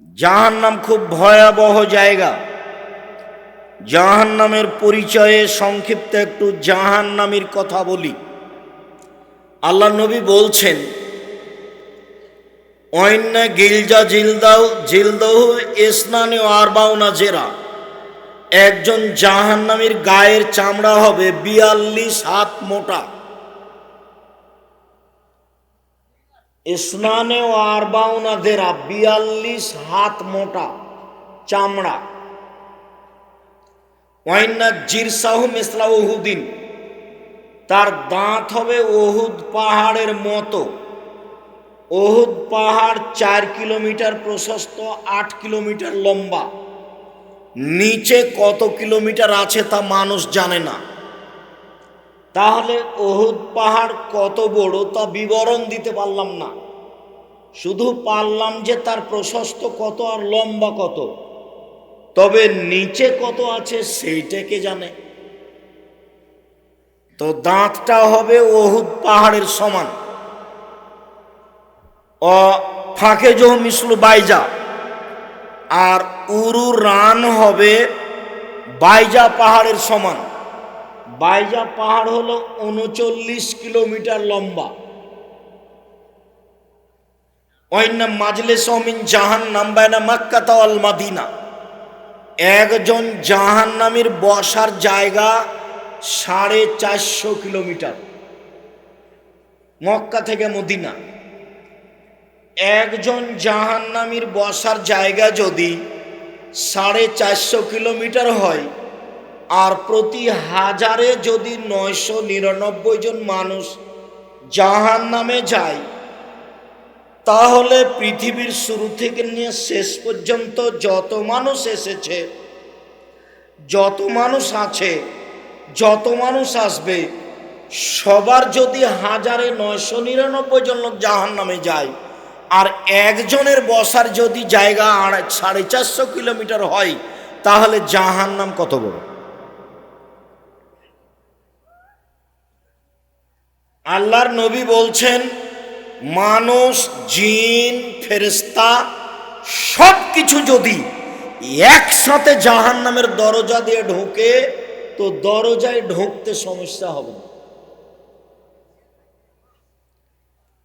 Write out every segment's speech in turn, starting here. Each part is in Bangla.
জাহান্নাম খুব ভয়াবহ জায়গা। জাহান্নামের পরিচয়ে সংক্ষিপ্ত একটু জাহান্নামীর কথা বলি। আল্লাহ নবী বলছেন অন্য গিলজা জিলদাউ, জিলদহু ইসনানে আরবাউনা জেরা। একজন জাহান্নামীর গায়ের চামড়া হবে বিয়াল্লিশ হাত মোটা। স্নানে ও আরবাউনা দেরা বিয়াল্লিশ হাত মোটা চামড়া। ওয়াইন্না জিরসাহু মিসলা ওহুদিন তার দাঁত হবে ওহুদ পাহাড়ের মতো। ওহুদ পাহাড় চার কিলোমিটার প্রশস্ত, আট কিলোমিটার লম্বা। নিচে কত কিলোমিটার আছে তা মানুষ জানে না। তাহলে ওহুদ পাহাড় কত বড় তা বিবরণ দিতে পারলাম না। শুধু পারলাম যে তার প্রশস্ত কত আর লম্বা কত। তবে নিচে কত আছে সেইটাকে জানে। তো দাঁতটা হবে ওহুদ পাহাড়ের সমান। অ, ফাঁকে জহ মিসলু বাইজা। আর উরু রান হবে বাইজা পাহাড়ের সমান। বাইজা পাহাড় হলো উনচল্লিশ কিলোমিটার লম্বা। অন্য মাজলে সমিন জাহান নাম্বায়না মাক্কা তাওয়াল মাদিনা। একজন জাহান্নামীর বসার জায়গা সাড়ে চারশো কিলোমিটার। মক্কা থেকে মদিনা। একজন জাহান্নামীর বসার জায়গা যদি সাড়ে চারশো কিলোমিটার হয় আর প্রতি হাজারে যদি নয়শো নিরানব্বই জন মানুষ জাহান নামে যায়, তাহলে পৃথিবীর শুরু থেকে নিয়ে শেষ পর্যন্ত যত মানুষ এসেছে, যত মানুষ আছে, যত মানুষ আসবে, সবার যদি হাজারে নয়শো নিরানব্বই জন লোক জাহান নামে যায়, আর একজনের বসার যদি জায়গা সাড়ে চারশো কিলোমিটার হয়, তাহলে জাহান নাম কত বড়? আল্লাহর নবী বলছেন, মানুষ, জিন ফেরেস্তা সব কিছু যদি একসাথে জাহান নামের দরজা দিয়ে ঢোকে, তো দরজায় ঢুকতে সমস্যা হবে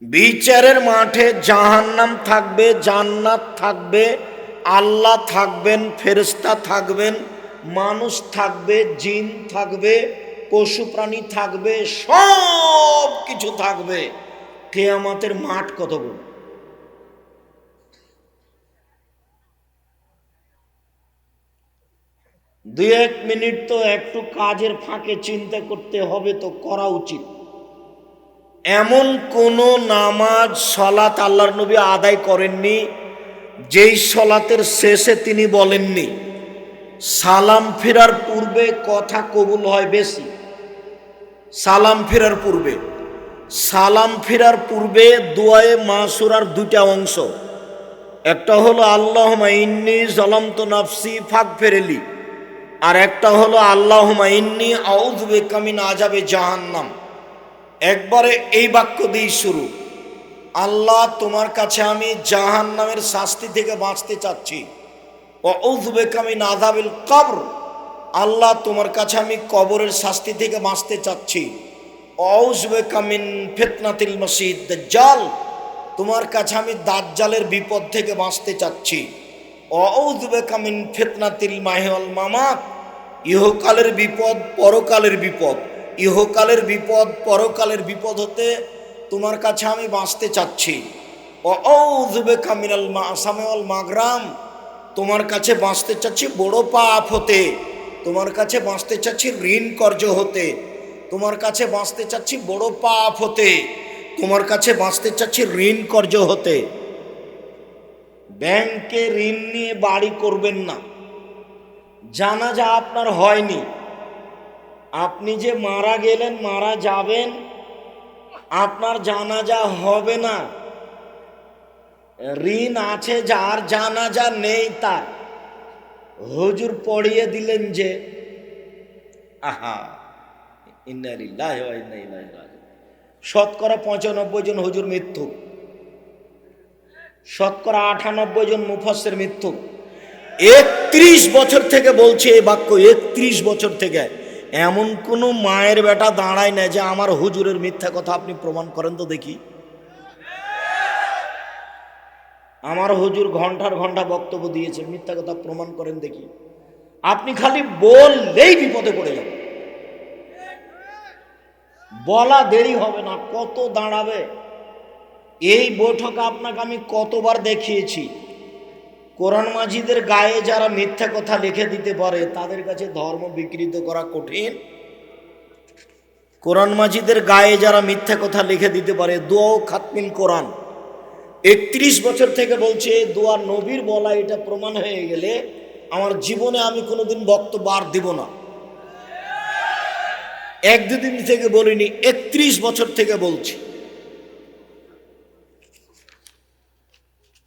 বিচারের মাঠে জাহান্নাম থাকবে, জান্নাত থাকবে, আল্লাহ থাকবেন ফেরেস্তা থাকবেন, মানুষ থাকবে, জিন থাকবে পশু প্রাণী থাকবে, সব কিছু থাকবে। কেয়ামাতের মাঠ কত বড়? দুই এক মিনিট তো একটু কাজের ফাঁকে চিন্তা করতে হবে, তো করা উচিত। এমন কোন নামাজ সলাত আল্লাহর নবী আদায় করেননি, যেই সলাতের শেষে তিনি বলেননি, সালাম ফেরার পূর্বে কথা কবুল হয় বেশি। সালাম ফেরার পূর্বে। সালাম ফেরার পূর্বে দোয়ায়ে মাসুরার দুইটা অংশ। একটা হলো আল্লাহ ইন্নি জলন্ত নাফসি ফাঁক ফেরেলি আর একটা হলো আল্লাহ ইন্নি আউজবে কামিন আজাবে জাহান্নাম। একবারে এই বাক্য দিয়েই শুরু। আল্লাহ, তোমার কাছে আমি জাহান্নামের শাস্তি থেকে বাঁচতে চাচ্ছি। ও ঔধবে কামিন আজাবিল কবর। আল্লাহ তোমার কাছে আমি কবরের শাস্তি থেকে বাঁচতে চাচ্ছি। ফেতনাতিল জাল তোমার কাছে আমি দাজ্জালের বিপদ থেকে বাঁচতে চাচ্ছি। ফেতনাতিল ইহকালের বিপদ পরকালের বিপদ। ইহকালের বিপদ পরকালের বিপদ হতে তোমার কাছে আমি বাঁচতে চাচ্ছি। কামিনাল মা মাগরাম, তোমার কাছে বাঁচতে চাচ্ছি বড় পাপ হতে। তোমার কাছে বাঁচতে চাচ্ছি ঋণ কর্য হতে। তোমার কাছে বাঁচতে চাচ্ছি বড় পাপ হতে। তোমার কাছে বাঁচতে চাচ্ছি ঋণ কর্য হতে। ব্যাংকে ঋণ নিয়ে বাড়ি করবেন না। জানা যা আপনার হয়নি। আপনি যে মারা গেলেন, মারা যাবেন, আপনার জানাজা হবে না। ঋণ আছে যার জানাজা নেই তার। হুজুর পড়িয়ে দিলেন যে, আহা ইন্নালিল্লাহি ওয়া ইন্না ইলাইহি রাজিউন। শতকরা পঁচানব্বই জন হুজুর মৃত্যু। শতকরা আটানব্বই জন মুফাসের মৃত্যু। একত্রিশ বছর থেকে বলছে এই বাক্য, একত্রিশ বছর থেকে। এমন কোনো মায়ের বেটা দাঁড়ায় না যে আমার হুজুরের মিথ্যা কথা আপনি প্রমাণ করেন তো দেখি। আমার হুজুর ঘণ্টার ঘণ্টা বক্তব্য দিয়েছে, মিথ্যা কথা প্রমাণ করেন দেখি। আপনি খালি বললেই বিপদে পড়ে যাবেন বলা দেরি হবে না, কত দাঁড়াবে? এই বৈঠক আপনাকে আমি কতবার দেখিয়েছি। কোরআন মাজিদের গায়ে যারা মিথ্যা কথা লিখে দিতে পারে, তাদের কাছে ধর্ম বিকৃত করা কঠিন। কোরআন মাজিদের গায়ে যারা মিথ্যা কথা লিখে দিতে পারে, দোয়াও খাতমিল কোরআন। একত্রিশ বছর থেকে বলছে, দোয়া নবীর বলা এটা প্রমাণ হয়ে গেলে আমার জীবনে আমি কোনোদিন বক্তব্য আর দিব না। এক দুদিন থেকে বলিনি, একত্রিশ বছর থেকে বলছি।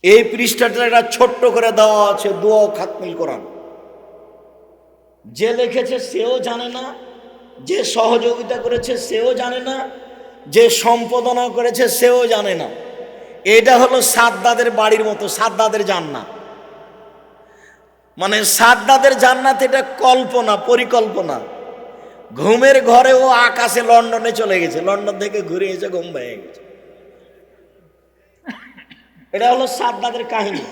এই পৃষ্ঠাটা একটা ছোট্ট করে দেওয়া আছে, দোয়া খাতমিল কোরআন যে লিখেছে সেও জানে না, যে সহযোগিতা করেছে সেও জানে না, যে সম্পাদনা করেছে সেও জানে না। এটা হলো সাদ্দাদের বাড়ির মতো, সাদ্দাদের জান্নাত। মানে সাদ্দাদের জান্নাত এটা কল্পনা, পরিকল্পনা। ঘুমের ঘরে ও আকাশে লন্ডনে চলে গেছে, লন্ডন থেকে ঘুরে এসে ঘুম ভেঙে গেছে। এটা হলো সাদ্দাদের কাহিনী।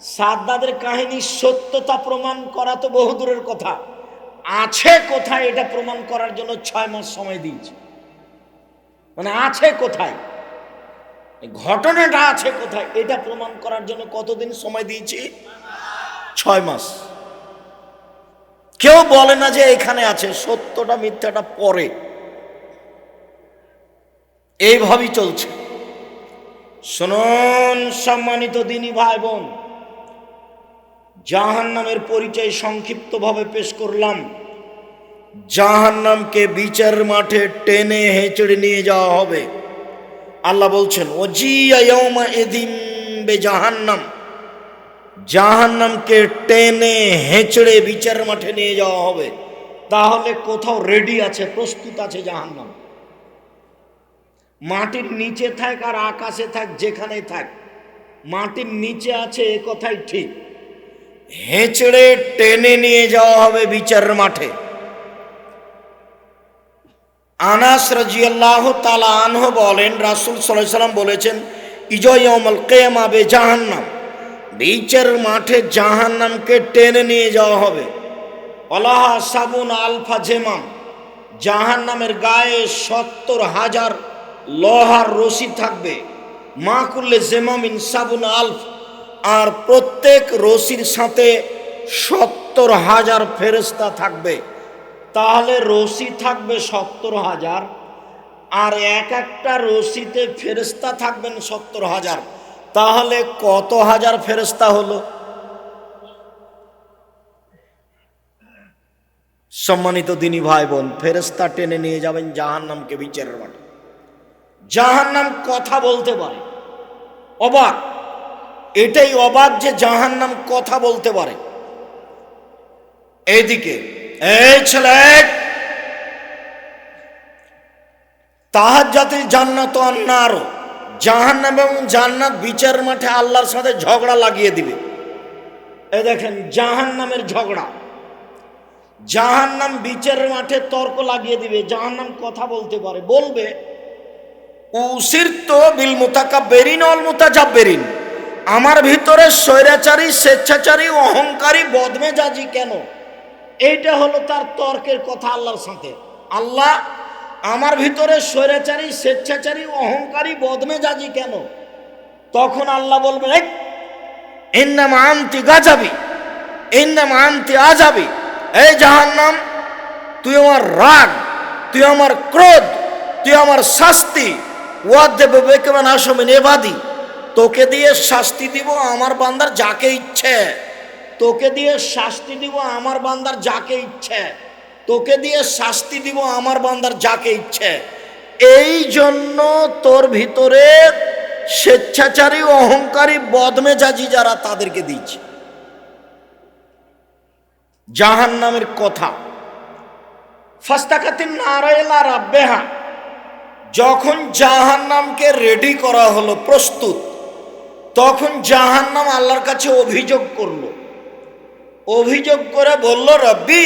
সাদ্দাদের কাহিনী সত্যতা প্রমাণ করা তো বহুদূরের কথা। আছে কোথায় এটা প্রমাণ করার জন্য ছয় মাস সময় দিয়েছে। মানে আছে কোথায়? ঘটনাটা আছে কোথায়? এটা প্রমাণ করার জন্য কতদিন সময় দিয়েছি? ছয় মাস। কেউ বলে না যে এখানে আছে, সত্যটা মিথ্যাটা পরে। এইভাবেই চলছে। শুনুন, সম্মানিত দিনী ভাই বোন জাহান নামের পরিচয় সংক্ষিপ্তভাবে পেশ করলাম। জাহান নামকে বিচার মাঠে টেনে হেঁচড়ে নিয়ে যাওয়া হবে। আল্লাহ বলছেন ও ওজিয়া এদিন বে জাহান্নাম জাহান্নামকে টেনে হেঁচড়ে বিচার মাঠে নিয়ে যাওয়া হবে। তাহলে কোথাও রেডি আছে, প্রস্তুত আছে জাহান্নাম। মাটির নিচে থাক আর আকাশে থাক যেখানে থাক, মাটির নিচে আছে, এ কথাই ঠিক। হেঁচড়ে টেনে নিয়ে যাওয়া হবে বিচার মাঠে। আনাস রাজিয়াল্লাহ তালা আনহ বলেন, রাসুল সাল্লাহ সাল্লাম বলেছেন ইজয়মল কেয়ামা বে জাহান্নাম, বিচার মাঠে জাহান্নামকে টেনে নিয়ে যাওয়া হবে। অলাহা সাবুন আলফা জেমাম, জাহান্নামের গায়ে সত্তর হাজার লোহার রশি থাকবে। মা করলে জেমামিন সাবুন আলফ, আর প্রত্যেক রশির সাথে সত্তর হাজার ফেরস্তা থাকবে। তাহলে রশি থাকবে সত্তর হাজার, আর এক একটা রশিতে ফেরস্তা থাকবেন সত্তর হাজার। তাহলে কত হাজার ফেরস্তা হলো? সম্মানিত দিনী ভাই বোন ফেরস্তা টেনে নিয়ে যাবেন জাহান নামকে বিচারের মাঠে। জাহান নাম কথা বলতে পারে। অবাক। এটাই অবাক যে জাহান নাম কথা বলতে পারে। এইদিকে এই ছেলে, তাহার জাতির জান্নাত আন্নারও জাহান্নাম এবং জান্নাত বিচার মাঠে আল্লাহর সাথে ঝগড়া লাগিয়ে দিবে। এ দেখেন, জাহান্নামের ঝগড়া। জাহান্নাম বিচারের মাঠে তর্ক লাগিয়ে দিবে, জাহান্নাম কথা বলতে পারে। বলবে তো বিল বেরিন অল বেরিন আমার ভিতরে স্বৈরাচারী, স্বেচ্ছাচারী, অহংকারী, বদমেজাজি কেন? এইটা হলো তার তর্কের কথা আল্লাহর সাথে। আল্লাহ, আমার ভিতরে স্বৈরাচারী, স্বেচ্ছাচারী, অহংকারী, বদমেজাজি কেন? তখন আল্লাহ বলবে এর নাম আনতি গাজাবি এর নাম আনতি আজাবি এই জাহান্নাম, তুই আমার রাগ, তুই আমার ক্রোধ, তুই আমার শাস্তি। ওয়াদ দেবে বেকেমান আসমিন এবাদি, তোকে দিয়ে শাস্তি দিব আমার বান্দার যাকে ইচ্ছে। তোকে দিয়ে শাস্তি দিব আমার বান্দার যাকে ইচ্ছে। তোকে দিয়ে শাস্তি দিব আমার বান্দার যাকে ইচ্ছে। এই জন্য তোর ভিতরে স্বেচ্ছাচারী, অহংকারী, বদমেজাজি যারা তাদেরকে দিচ্ছে জাহান নামের কথা। ফাস্তাকাতিন নারায়লা রাব্বেহা, যখন জাহান নামকে রেডি করা হলো প্রস্তুত, তখন জাহান্নাম আল্লাহর কাছে অভিযোগ করল। অভিযোগ করে বলল, রব্বি,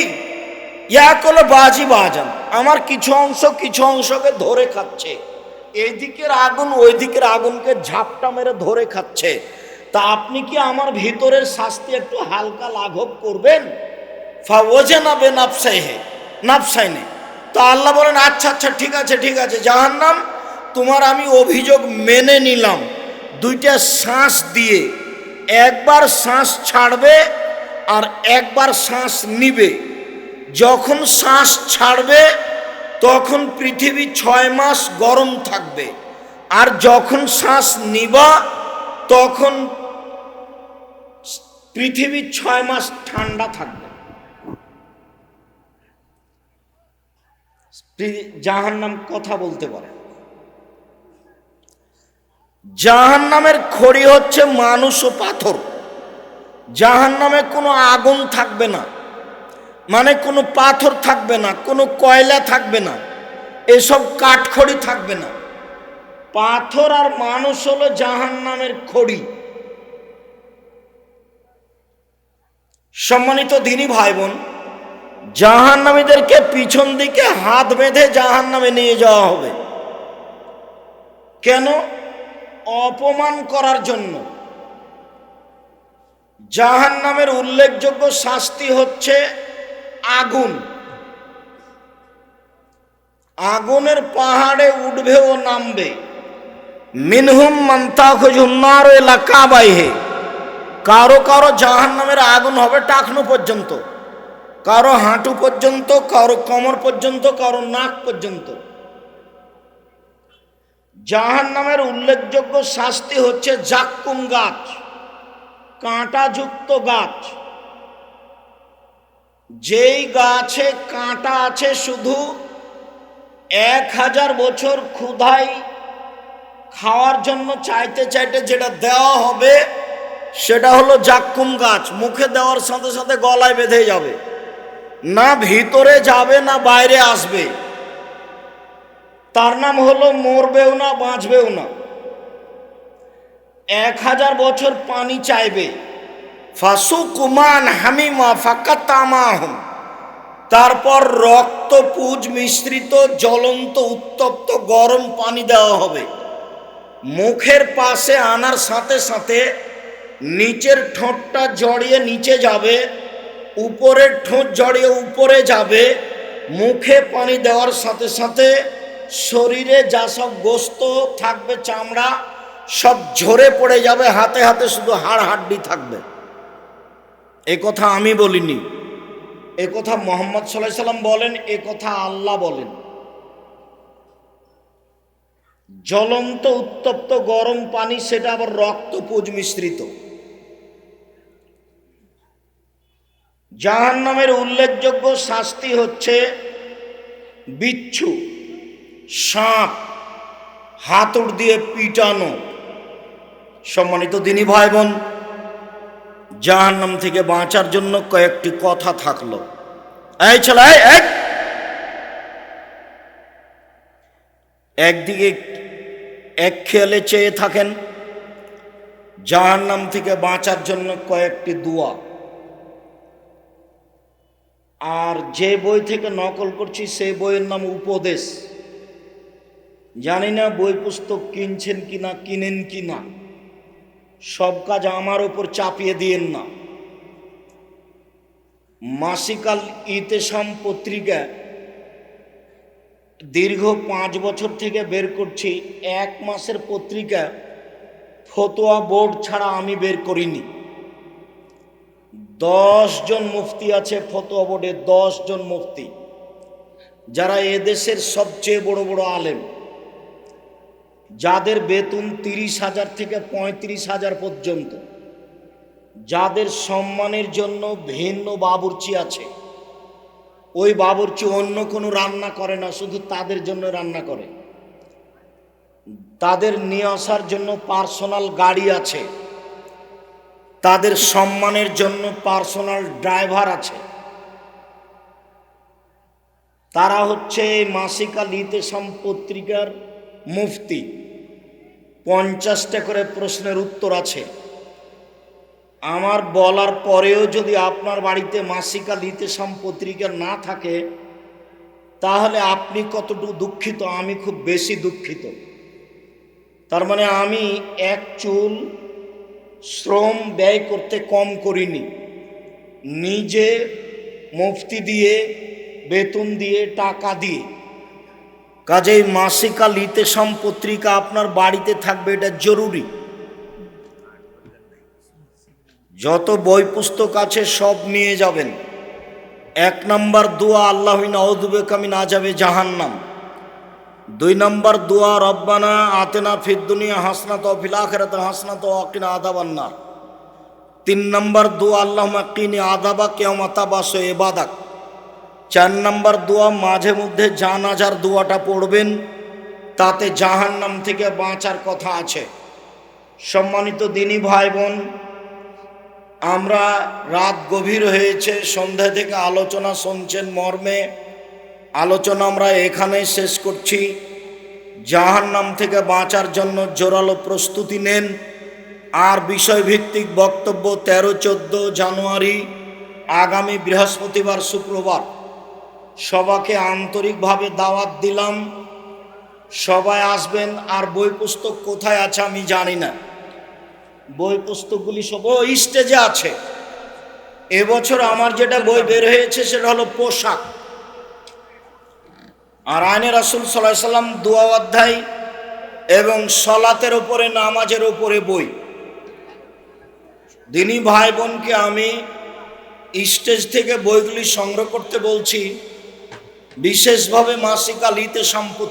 ইয়া করল বাজি বাজান, আমার কিছু অংশ কিছু অংশকে ধরে খাচ্ছে। এই দিকের আগুন ওই দিকের আগুনকে ঝাপটা মেরে ধরে খাচ্ছে। তা আপনি কি আমার ভিতরের শাস্তি একটু হালকা লাঘব করবেন? ফাওজে না বে নাফসাইহে নাফসাইনে তো আল্লাহ বলেন আচ্ছা আচ্ছা ঠিক আছে ঠিক আছে, জাহান্নাম, তোমার আমি অভিযোগ মেনে নিলাম। দুইটা শ্বাস দিয়ে, একবার শ্বাস ছাড়বে আর একবার শ্বাস নিবে। যখন শ্বাস ছাড়বে, তখন পৃথিবী ছয় মাস গরম থাকবে। আর যখন শ্বাস নিবা, তখন পৃথিবী ছয় মাস ঠান্ডা থাকবে। জাহান্নাম কথা বলতে পারে। জাহান্নামের খড়ি হচ্ছে মানুষ ও পাথর। জাহান্নামে কোনো আগুন থাকবে না। মানে কোনো পাথর থাকবে না, কোনো কয়লা থাকবে না, এসব কাঠখড়ি থাকবে না। পাথর আর মানুষ হলো জাহান্নামের খড়ি। সম্মানিত দিনী ভাই বোন জাহান্নামীদেরকে পিছন দিকে হাত বেঁধে জাহান্নামে নিয়ে যাওয়া হবে। কেন? অপমান করার জন্য। জাহান্নামের উল্লেখযোগ্য শাস্তি হচ্ছে আগুন। আগুনের পাহাড়ে উঠবে ও নামবে। মিনহুম মান্তাখুন্নার এলাকা বাইহে কারও কারও জাহান নামের আগুন হবে টাকনু পর্যন্ত, কারও হাঁটু পর্যন্ত, কারও কোমর পর্যন্ত, কারও নাক পর্যন্ত। জাহান নামের উল্লেখযোগ্য শাস্তি হচ্ছে জাক্কুম গাছ। কাঁটাযুক্ত গাছ। যেই গাছে কাঁটা আছে শুধু এক হাজার বছর ক্ষুধাই খাওয়ার জন্য চাইতে চাইতে যেটা দেওয়া হবে, সেটা হলো জাক্কুম গাছ। মুখে দেওয়ার সাথে সাথে গলায় বেঁধে যাবে। না ভিতরে যাবে, না বাইরে আসবে। তার নাম হলো মরবেও না, বাঁচবেও না। এক হাজার বছর পানি চাইবে। ফাসু কুমান হামিমা ফাকাতামাহম। তারপর রক্ত পুজ মিশ্রিত, জ্বলন্ত, উত্তপ্ত, গরম পানি দেওয়া হবে। মুখের পাশে আনার সাথে সাথে নিচের ঠোঁটটা জড়িয়ে নিচে যাবে, উপরের ঠোঁট জড়িয়ে উপরে যাবে। মুখে পানি দেওয়ার সাথে সাথে শরীরে যা সব গোস্ত থাকবে, চামড়া সব ঝরে পড়ে যাবে, হাতে হাতে শুধু হাড় হাড্ডি থাকবে। এ কথা আমি বলিনি। এ কথা মোহাম্মদ সাল্লাহ সাল্লাম বলেন, এ কথা আল্লাহ বলেন। জ্বলন্ত, উত্তপ্ত, গরম পানি, সেটা আবার রক্তপুজ মিশ্রিত। জাহান নামের উল্লেখযোগ্য শাস্তি হচ্ছে বিচ্ছু, সাপ, হাতুড় দিয়ে পিটানো। সম্মানিত দিনী ভাই বোন, জাহান্নাম থেকে বাঁচার জন্য কয়েকটি কথা থাকল। এই ছেলে, এই! একদিকে এক খেয়ালে চেয়ে থাকেন, জাহান্নাম থেকে বাঁচার জন্য কয়েকটি দোয়া। আর যে বই থেকে নকল করছি, সেই বইয়ের নাম উপদেশ। জানি না বই পুস্তক কিনছেন কিনা, কিনেন কিনা। সব কাজ আমার ওপর চাপিয়ে দিয়েন না। মাসিকাল ইতেসাম পত্রিকা দীর্ঘ পাঁচ বছর থেকে বের করছি। এক মাসের পত্রিকা ফতোয়া বোর্ড ছাড়া আমি বের করিনি। জন মুফতি আছে ফতোয়া বোর্ডে জন মুফতি। যারা এদেশের সবচেয়ে বড় বড় আলেম। যাদের বেতন তিরিশ হাজার থেকে পঁয়ত্রিশ হাজার পর্যন্ত, যাদের সম্মানের জন্য ভিন্ন বাবুর্চি আছে, ওই বাবুর্চি অন্য কোনো রান্না করে না, শুধু তাদের জন্য রান্না করে। তাদের নিয়ে আসার জন্য পার্সোনাল গাড়ি আছে, তাদের সম্মানের জন্য পার্সোনাল ড্রাইভার আছে। তারা হচ্ছে মাসিকা লিতেসাম পত্রিকার মুফতি, পঞ্চাশটা করে প্রশ্নের উত্তর আছে। আমার বলার পরেও যদি আপনার বাড়িতে মাসিকা লিতেসাম পত্রিকা না থাকে, তাহলে আপনি কতটুকু দুঃখিত? আমি খুব বেশি দুঃখিত। তার মানে আমি এক চুল শ্রম ব্যয় করতে কম করিনি। নিজে মুফতি দিয়ে, বেতন দিয়ে, টাকা দিয়ে কাজেই মাসিকা লিতেসাম পত্রিকা আপনার বাড়িতে থাকবে, এটা জরুরি। যত বই পুস্তক আছে সব নিয়ে যাবেন। এক নম্বর দোয়া আল্লাহ নওদুবে কামি না যাবে জাহান্নাম। দুই নম্বর দোয়া, রব্বানা আতেনা ফিদ্দুনিয়া দুনিয়া হাসনাত ফিলাখেরাত হাসনাত ও আকিনা আদাবান্নার তিন নম্বর দোয়া আল্লাহ মাকিনি আদাবা কেমতা বাস এবাদাক চার নম্বর দোয়া মাঝে মধ্যে জানাজার দোয়াটা পড়বেন, তাতে জাহান্নাম থেকে বাঁচার কথা আছে। সম্মানিত দিনী ভাই বোন আমরা রাত গভীর হয়েছে, সন্ধ্যা থেকে আলোচনা শুনছেন মর্মে। আলোচনা আমরা এখানে শেষ করছি। জাহান্নাম থেকে বাঁচার জন্য জোরালো প্রস্তুতি নেন। আর বিষয়ভিত্তিক বক্তব্য তেরো চোদ্দ জানুয়ারি, আগামী বৃহস্পতিবার, শুক্রবার। সবাকে আন্তরিকভাবে দাওয়াত দিলাম। সবাই আসবেন, আর বই পুস্তক কোথায় আছে আমি জানি না। বই পুস্তকগুলি সব, ও, স্টেজে আছে। এবছর আমার যেটা বই বের হয়েছে সেটা হলো পোশাক। আর আইনে রাসুল সাল্লাহ সাল্লাম দোয়া অধ্যায় এবং সলাতের উপরে, নামাজের উপরে বই। দিনী ভাই বোনকে আমি স্টেজ থেকে বইগুলি সংগ্রহ করতে বলছি। বিশেষভাবে মাসিক আলীতে সম্পত্তি